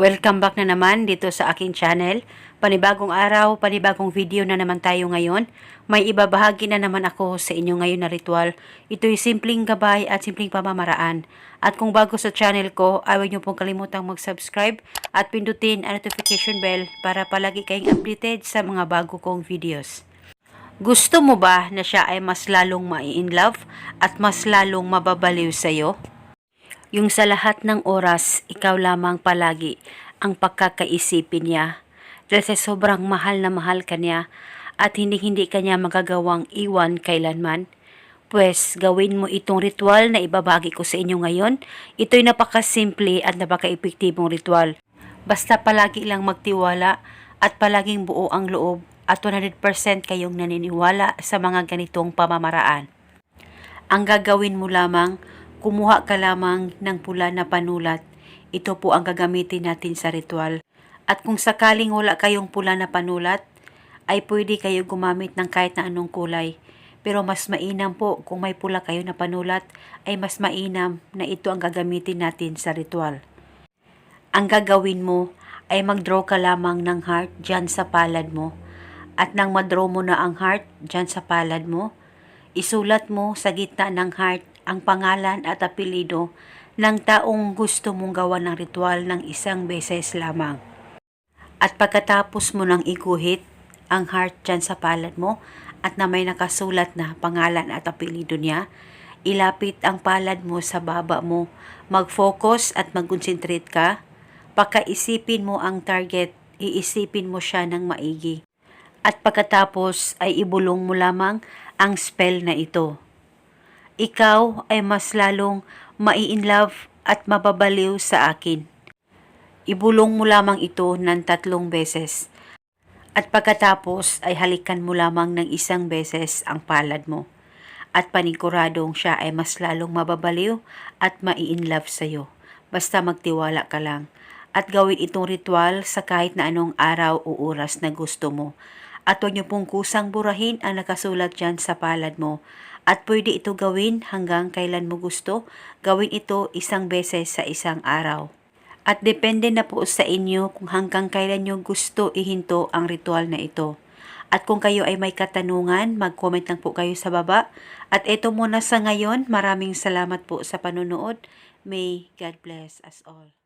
Welcome back na naman dito sa aking channel. Panibagong araw, panibagong video na naman tayo ngayon. May ibabahagi na naman ako sa inyo ngayon na ritual. Ito'y simpleng gabay at simpleng pamamaraan. At kung bago sa channel ko, ayaw niyo pong kalimutang mag-subscribe at pindutin ang notification bell para palagi kayong updated sa mga bago kong videos. Gusto mo ba na siya ay mas lalong mai-in love at mas lalong mababaliw sa'yo? Yung sa lahat ng oras, ikaw lamang palagi ang pagkakaisipin niya. Dahil sa sobrang mahal na mahal ka niya at hindi-hindi ka niya magagawang iwan kailanman. Pwes, gawin mo itong ritual na ibabagi ko sa inyo ngayon. Ito'y napakasimple at napaka-epektibong ritual. Basta palagi lang magtiwala at palaging buo ang loob at 100% kayong naniniwala sa mga ganitong pamamaraan. Ang gagawin mo lamang, kumuha ka lamang ng pula na panulat. Ito po ang gagamitin natin sa ritual. At kung sakaling wala kayong pula na panulat, ay pwede kayo gumamit ng kahit na anong kulay. Pero mas mainam po kung may pula kayo na panulat, ay mas mainam na ito ang gagamitin natin sa ritual. Ang gagawin mo ay mag-draw ka lamang ng heart dyan sa palad mo. At nang madraw mo na ang heart dyan sa palad mo, isulat mo sa gitna ng heart ang pangalan at apelido ng taong gusto mong gawa ng ritual ng isang beses lamang. At pagkatapos mo nang iguhit ang heart dyan sa palad mo at na may nakasulat na pangalan at apelido niya, ilapit ang palad mo sa baba mo, mag-focus at mag-concentrate ka, pagkaisipin mo ang target, iisipin mo siya ng maigi. At pagkatapos ay ibulong mo lamang ang spell na ito. Ikaw ay mas lalong mai-in love at mababaliw sa akin. Ibulong mo lamang ito ng tatlong beses. At pagkatapos ay halikan mo lamang ng isang beses ang palad mo. At paniguradong siya ay mas lalong mababaliw at mai-in love sa'yo. Basta magtiwala ka lang. At gawin itong ritual sa kahit na anong araw o oras na gusto mo. At huwag niyo pong kusang burahin ang nakasulat dyan sa palad mo. At pwede ito gawin hanggang kailan mo gusto. Gawin ito isang beses sa isang araw. At depende na po sa inyo kung hanggang kailan nyo gusto ihinto ang ritual na ito. At kung kayo ay may katanungan, mag-comment lang po kayo sa baba. At ito muna sa ngayon, maraming salamat po sa panonood. May God bless us all.